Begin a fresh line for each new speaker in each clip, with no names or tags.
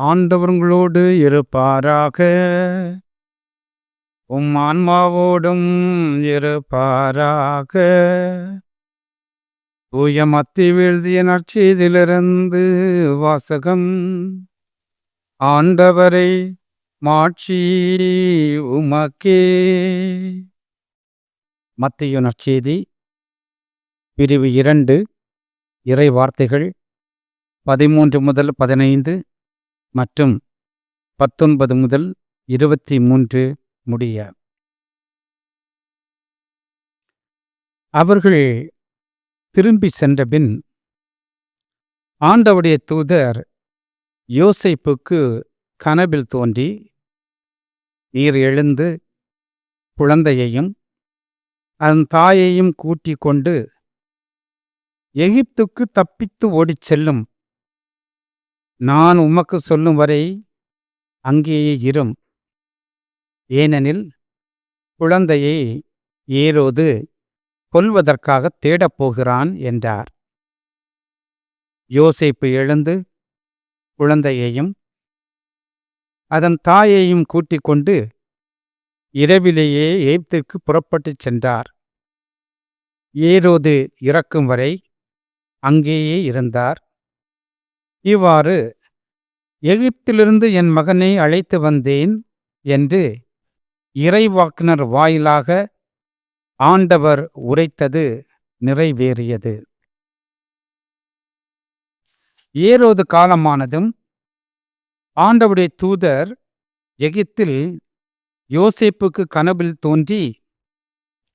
ஆண்டவர்களோடு இருப்பாராக. உம் ஆன்மாவோடும் இருப்பாராக. தூய மத்தி வீழ்திய நற்செய்திலிருந்து வாசகம். ஆண்டவரை மாட்சி உமக்கே. மத்திய நற்செய்தி பிரிவு இரண்டு இறை வார்த்தைகள் பதிமூன்று முதல் பதினைந்து மற்றும் பத்தொன்பது முதல் இருபத்தி மூன்று முடிய. அவர்கள் திரும்பி சென்றபின் ஆண்டவுடைய தூதர் யோசைப்புக்கு கனவில் தோன்றி நீர் எழுந்து குழந்தையையும் அதன் தாயையும் கூட்டிக் கொண்டு எகிப்துக்கு தப்பித்து ஓடிச் செல்லும் நான் உமக்கு சொல்லும் வரை அங்கேயே இரும். ஏனெனில் குழந்தையை ஏரோது கொல்வதற்காக தேடப் போகிறான் என்றார். யோசேப்பு எழுந்து குழந்தையையும் அதன் தாயையும் கூட்டிக் கொண்டு இரவிலேயே எய்ப்திற்கு புறப்பட்டுச் சென்றார். ஏரோது இறக்கும் வரை அங்கேயே இருந்தார். இவ்வாறு எகிப்திலிருந்து என் மகனை அழைத்து வந்தேன் என்று இறைவாக்கினர் வாயிலாக ஆண்டவர் உரைத்தது நிறைவேறியது. ஏரோது காலமானதும் ஆண்டவுடைய தூதர் எகிப்தில் யோசேப்புக்கு கனவில் தோன்றி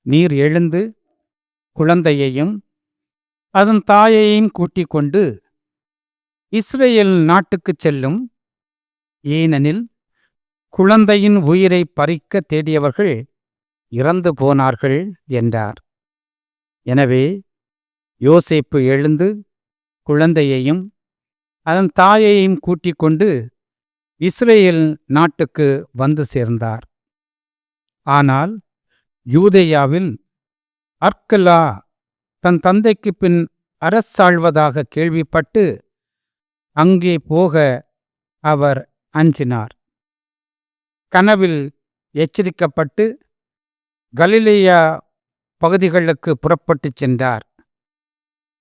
நீர் எழுந்து குழந்தையையும் அதன் தாயையும் கூட்டிக் கொண்டு இஸ்ரேல் நாட்டுக்குச் செல்லும். ஏனெனில் குழந்தையின் உயிரை பறிக்க தேடியவர்கள் இறந்து போனார்கள் என்றார். எனவே யோசேப்பு எழுந்து குழந்தையையும் அதன் தாயையும் கூட்டிக் கொண்டு இஸ்ரேல் நாட்டுக்கு வந்து சேர்ந்தார். ஆனால் யூதேயாவில் அர்க்கலா தன் தந்தைக்கு பின் அரசாழ்வதாக கேள்விப்பட்டு அங்கே போக அவர் அஞ்சினார். கனவில் எச்சரிக்கப்பட்டு கலிலேயா பகுதிகளுக்கு புறப்பட்டுச் சென்றார்.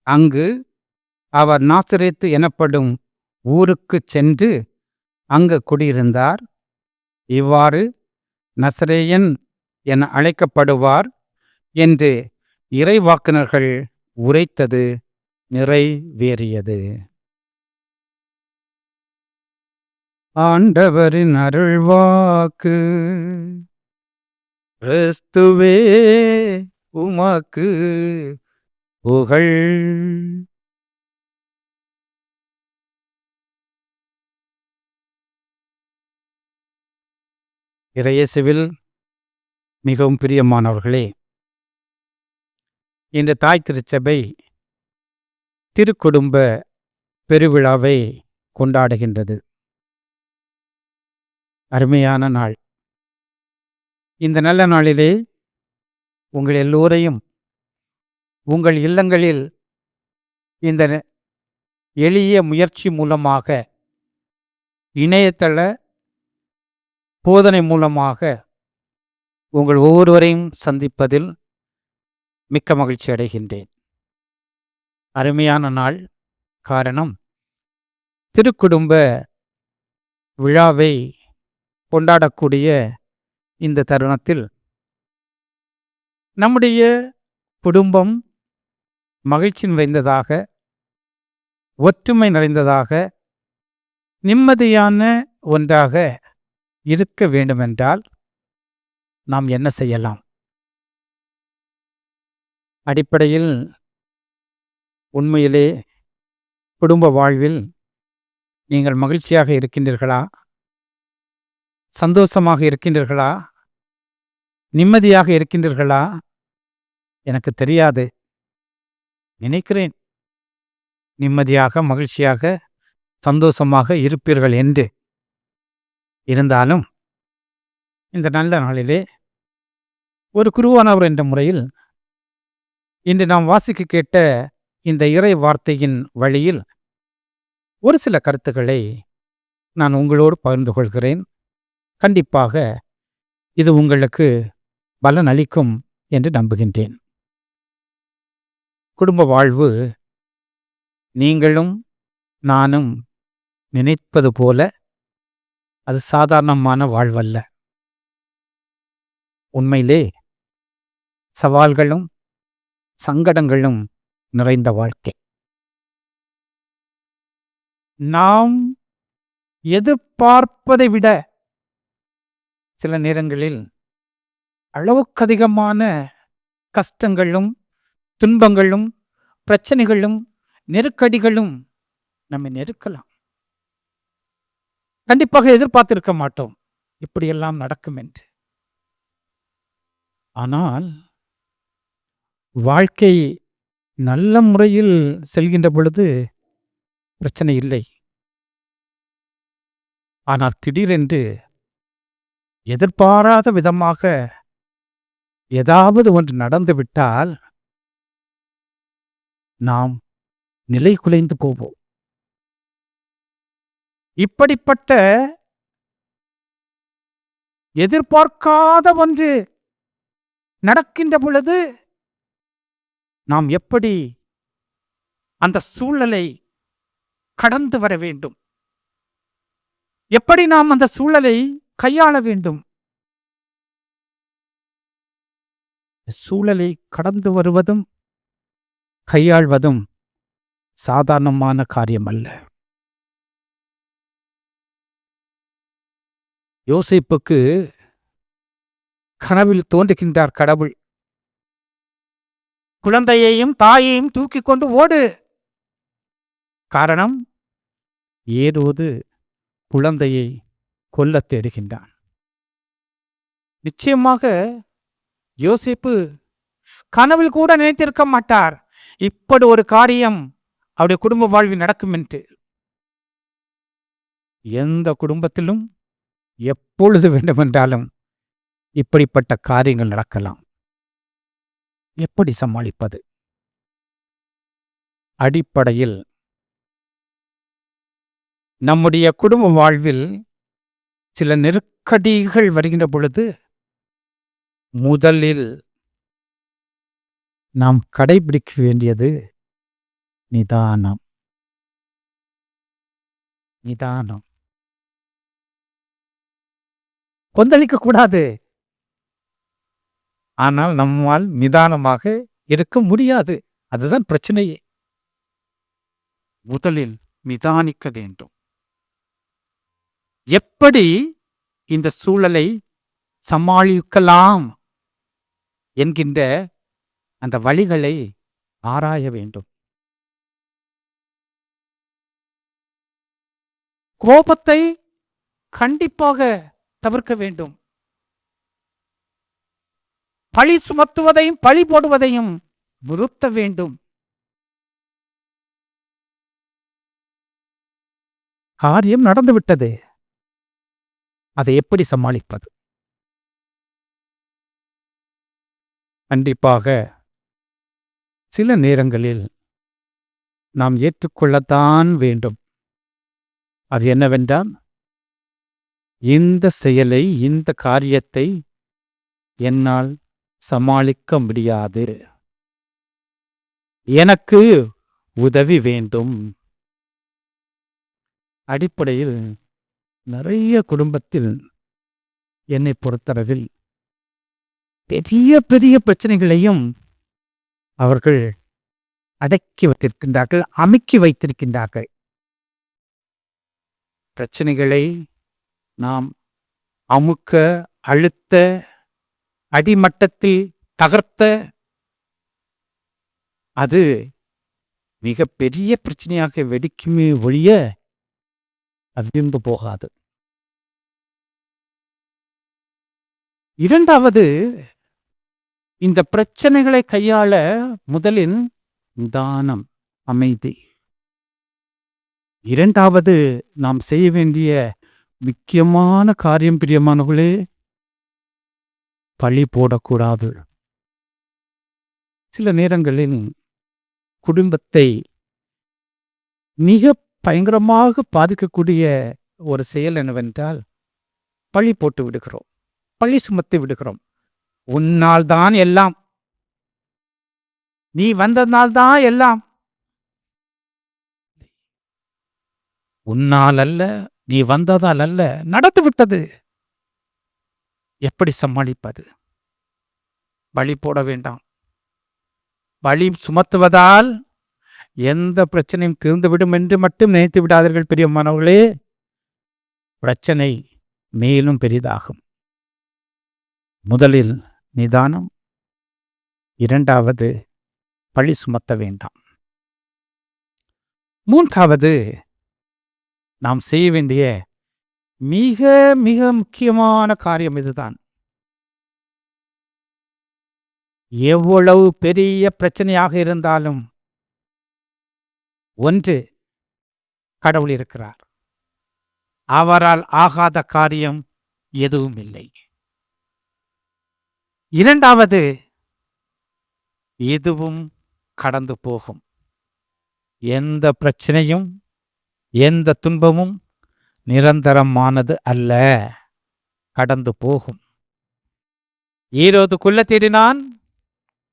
அங்கு அவர் நாசிரித்து எனப்படும் ஊருக்குச் சென்று அங்கு குடியிருந்தார். இவ்வாறு நசரேயன் என அழைக்கப்படுவார் என்று இறைவாக்கினர்கள் உரைத்தது நிறைவேறியது. ஆண்டவரின் அருள்வாக்கு. கிறிஸ்துவே உமாக்கு புகழ். இறையேசுவில் மிகவும் பிரியமானவர்களே இந்த தாய் திருச்சபை திருக்குடும்ப பெருவிழாவை கொண்டாடுகின்றது. அருமையான நாள். இந்த நல்ல நாளிலே உங்கள் எல்லோரையும் உங்கள் இல்லங்களில் இந்த எளிய முயற்சி மூலமாக இணையதள போதனை மூலமாக உங்கள் ஒவ்வொருவரையும் சந்திப்பதில் மிக்க மகிழ்ச்சி அடைகின்றேன். அருமையான நாள். காரணம் திருக்குடும்ப விழாவை கொண்டாடக்கூடிய இந்த தருணத்தில் நம்முடைய குடும்பம் மகிழ்ச்சி நிறைந்ததாக ஒற்றுமை நிறைந்ததாக நிம்மதியான ஒன்றாக இருக்க வேண்டுமென்றால் நாம் என்ன செய்யலாம்? அடிப்படையில் உண்மையிலே குடும்ப வாழ்வில் நீங்கள் மகிழ்ச்சியாக இருக்கின்றீர்களா? சந்தோஷமாக இருக்கின்றீர்களா? நிம்மதியாக இருக்கின்றீர்களா? எனக்கு தெரியாது. நினைக்கிறேன். நிம்மதியாக மகிழ்ச்சியாக சந்தோஷமாக இருப்பீர்கள் என்று. இருந்தாலும் இந்த நல்ல நாளிலே ஒரு குருவானவர் என்ற முறையில் இன்று நாம் வாசிக்க கேட்ட இந்த இறை வார்த்தையின் வழியில் ஒரு சில கருத்துக்களை நான் உங்களோடு பகிர்ந்து கொள்கிறேன். கண்டிப்பாக இது உங்களுக்கு பலன் அளிக்கும் என்று நம்புகின்றேன். குடும்ப வாழ்வு நீங்களும் நானும் நினைப்பது போல அது சாதாரணமான வாழ்வல்ல. உண்மையிலே சவால்களும் சங்கடங்களும் நிறைந்த வாழ்க்கை. நாம் எதிர்பார்ப்பதை விட சில நேரங்களில் அளவுக்கு அதிகமான கஷ்டங்களும் துன்பங்களும் பிரச்சனைகளும் நெருக்கடிகளும் நம்மை நெருக்கலாம். கண்டிப்பாக எதிர்பார்த்திருக்க மாட்டோம். இப்படியெல்லாம் நடக்கும் என்று. ஆனால் வாழ்க்கை நல்ல முறையில் செல்கின்ற பொழுது பிரச்சனை இல்லை. ஆனால் திடீரென்று எதிர்பாராத விதமாக ஏதாவது ஒன்று நடந்துவிட்டால் நாம் நிலை குலைந்து போவோம். இப்படிப்பட்ட எதிர்பார்க்காத ஒன்று நடக்கின்ற பொழுது நாம் எப்படி அந்த சூழலை கடந்து வர வேண்டும்? எப்படி நாம் அந்த சூழலை கையாள வேண்டும். சூழலை கடந்து வருவதும் கையாள்வதும் சாதாரணமான காரியம் அல்ல யோசிப்புக்கு கனவில் தோன்றுகின்றார் கடவுள். குழந்தையையும் தாயையும் தூக்கி கொண்டு ஓடு. காரணம் ஏதோது குழந்தையை கொல்லத் தேடுகின்றான். நிச்சயமாக யோசிப்பு கனவில் கூட நினைத்திருக்க மாட்டார். இப்படி ஒரு காரியம் அவருடைய குடும்ப வாழ்வில் நடக்கும் என்று. எந்த குடும்பத்திலும் எப்பொழுது வேண்டுமென்றாலும் இப்படிப்பட்ட காரியங்கள் நடக்கலாம். எப்படி சமாளிப்பது? அடிப்படையில் நம்முடைய குடும்ப வாழ்வில் சில நெருக்கடிகள் வருகின்ற பொழுது முதலில் நாம் கடைபிடிக்க வேண்டியது நிதானம். நிதானம். கொந்தளிக்க கூடாது. ஆனால் நம்மால் நிதானமாக இருக்க முடியாது. அதுதான் பிரச்சனையே. முதலில் நிதானிக்க வேண்டும். எப்படி இந்த சூழலை சமாளிக்கலாம் என்கின்ற அந்த வழிகளை ஆராய வேண்டும். கோபத்தை கண்டிப்பாக தவிர்க்க வேண்டும். பழி சுமத்துவதையும் பழி போடுவதையும் நிறுத்த வேண்டும். காரியம் நடந்துவிட்டது. அதை எப்படி சமாளிப்பது? கண்டிப்பாக. சில நேரங்களில் நாம் ஏற்றுக்கொள்ளத்தான் வேண்டும். அது என்னவென்றால் இந்த செயலை இந்த காரியத்தை என்னால் சமாளிக்க முடியாது. எனக்கு உதவி வேண்டும். அடிப்படையில் நிறைய குடும்பத்தில் என்னை பொறுத்தளவில் பெரிய பெரிய பிரச்சனைகளையும் அவர்கள் அடக்கி வைத்திருக்கின்றார்கள் அமுக்கி வைத்திருக்கின்றார்கள். பிரச்சனைகளை நாம் அமுக்க அழுத்த அடிமட்டத்தில் தகர்த்த அது மிக பெரிய பிரச்சனையாக வெடிக்குமே ஒழிய அது திரும்ப போகாது. இரண்டாவது இந்த பிரச்சனைகளை கையாள முதலில் தானம் அமைதி. இரண்டாவது நாம் செய்ய வேண்டிய முக்கியமான காரியம் பிரியமானவர்களே பழி போடக்கூடாது. சில நேரங்களில் குடும்பத்தை மிக பயங்கரமாக பாதிக்கக்கூடிய ஒரு செயல் என்னவென்றால் பழி போட்டு விடுகிறோம். பழி சுமத்தி விடுகிறோம். உன்னால் தான் எல்லாம். நீ வந்ததனால் தான் எல்லாம். உன்னால் அல்ல நீ வந்ததால் அல்ல நடந்து விட்டது. எப்படி சமாளிப்பது? வழி போட வேண்டாம். வழி சுமத்துவதால் எந்த பிரச்சனையும் தீர்ந்துவிடும் என்று மட்டும் நினைத்து விடாதீர்கள் பெரியமானவர்களே. பிரச்சனை மேலும் பெரிதாகும். முதலில் நிதானம் இரண்டாவது பழி சுமத்த வேண்டாம். மூன்றாவது நாம் செய்ய வேண்டிய மிக மிக முக்கியமான காரியம் இதுதான். எவ்வளவு பெரிய பிரச்சனையாக இருந்தாலும் ஒன்று கடவுள் இருக்கிறார். அவரால் ஆகாத காரியம் எதுவும் இல்லை இரண்டாவது எதுவும் கடந்து போகும். எந்த பிரச்சனையும் எந்த துன்பமும் நிரந்தரமானது அல்ல. கடந்து போகும். ஈரோது குள்ள தேடினான்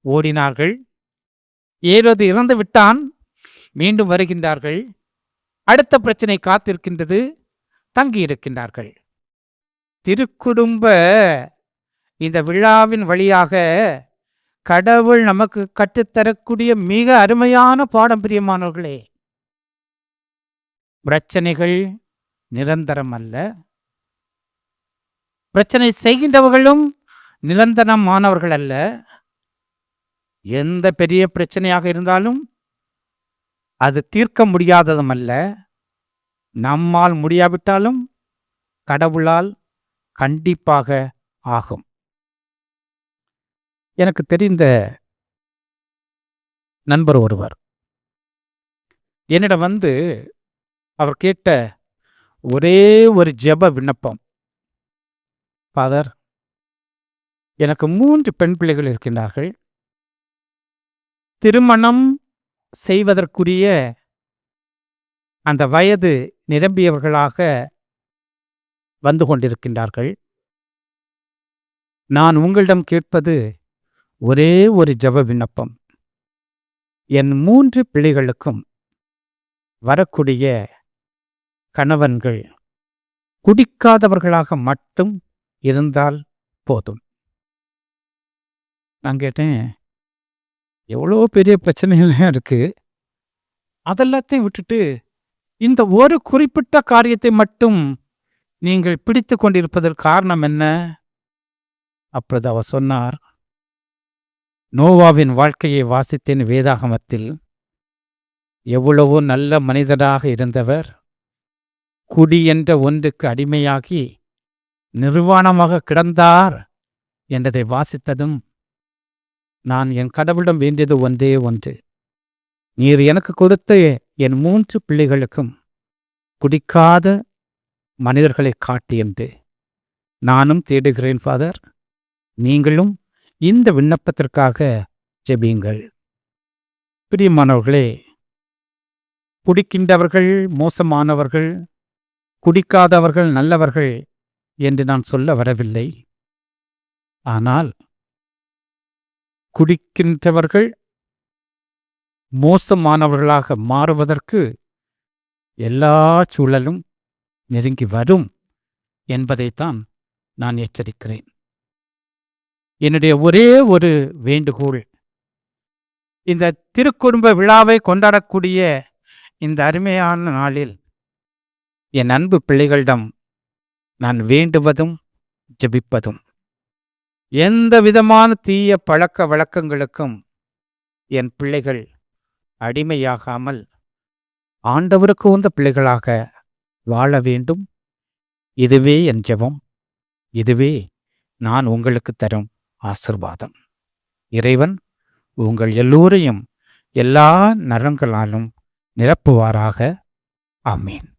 ஓடினார்கள். ஏரோது இறந்து விட்டான் மீண்டும் வருகின்றார்கள். அடுத்த பிரச்சனை காத்திருக்கின்றது. தங்கியிருக்கின்றார்கள். திருக்குடும்ப இந்த விழாவின் வழியாக கடவுள் நமக்கு கற்றுத்தரக்கூடிய மிக அருமையான பாடம் பிரியமானவர்களே. பிரச்சனைகள் நிரந்தரம் அல்ல பிரச்சனை செய்கின்றவர்களும் நிரந்தரமானவர்கள் அல்ல எந்த பெரிய பிரச்சனையாக இருந்தாலும் அது தீர்க்க முடியாததும் அல்ல. நம்மால் முடியாவிட்டாலும் கடவுளால் கண்டிப்பாக ஆகும். எனக்கு தெரிந்த நண்பர் ஒருவர். என்னிடம் வந்து அவர் கேட்ட ஒரே ஒரு ஜெப விண்ணப்பம். ஃபாதர் எனக்கு மூன்று பெண் பிள்ளைகள் இருக்கின்றார்கள். திருமணம் செய்வதற்குரிய அந்த வயது நிரம்பியவர்களாக வந்து கொண்டிருக்கின்றார்கள். நான் உங்களிடம் கேட்பது ஒரே ஒரு ஜப விண்ணப்பம். என் மூன்று பிள்ளைகளுக்கும் வரக்கூடிய கணவன்கள் குடிக்காதவர்களாக மட்டும் இருந்தால் போதும். நான் கேட்டேன் எவ்வளோ பெரிய பிரச்சனைகள்லாம் இருக்கு. அதெல்லாத்தையும் விட்டுட்டு இந்த ஒரு குறிப்பிட்ட காரியத்தை மட்டும் நீங்கள் பிடித்து கொண்டிருப்பதற்கு காரணம் என்ன? அப்பொழுது அவர் சொன்னார் நோவாவின் வாழ்க்கையை வாசித்தேன் வேதாகமத்தில். எவ்வளவோ நல்ல மனிதராக இருந்தவர் குடி என்ற ஒன்றுக்கு அடிமையாகி நிர்வாணமாக கிடந்தார் என்றதை வாசித்ததும் நான் என் கடவுளிடம் வேண்டியது ஒன்றே ஒன்று. நீர் எனக்கு கொடுத்த என் மூன்று பிள்ளைகளுக்கும் குடிக்காத மனிதர்களை காட்டு என்று நானும் தேடுகிறேன் ஃபாதர். நீங்களும் இந்த விண்ணப்பத்திற்காக ஜெபியுங்கள். பிரியமானவர்களே குடிக்கின்றவர்கள் மோசமானவர்கள் குடிக்காதவர்கள் நல்லவர்கள் என்று நான் சொல்ல வரவில்லை. ஆனால் குடிக்கின்றவர்கள் மோசமானவர்களாக மாறுவதற்கு எல்லா சூழலும் நெருங்கி வரும் என்பதைத்தான் நான் எச்சரிக்கிறேன். என்னுடைய ஒரே ஒரு வேண்டுகோள் இந்த திருக்குடும்ப விழாவை கொண்டாடக்கூடிய இந்த அருமையான நாளில் என் அன்பு பிள்ளைகளிடம் நான் வேண்டுவதும் ஜபிப்பதும். எந்த விதமான தீய பழக்க வழக்கங்களுக்கும் என் பிள்ளைகள் அடிமையாகாமல் ஆண்டவருக்கு உந்த பிள்ளைகளாக வாழ வேண்டும். இதுவே என் ஜெபம். இதுவே நான் உங்களுக்கு தரும் ஆசிர்வாதம். இறைவன் உங்கள் எல்லோரையும் எல்லா நலன்களாலும் நிரப்புவாராக. ஆமீன்.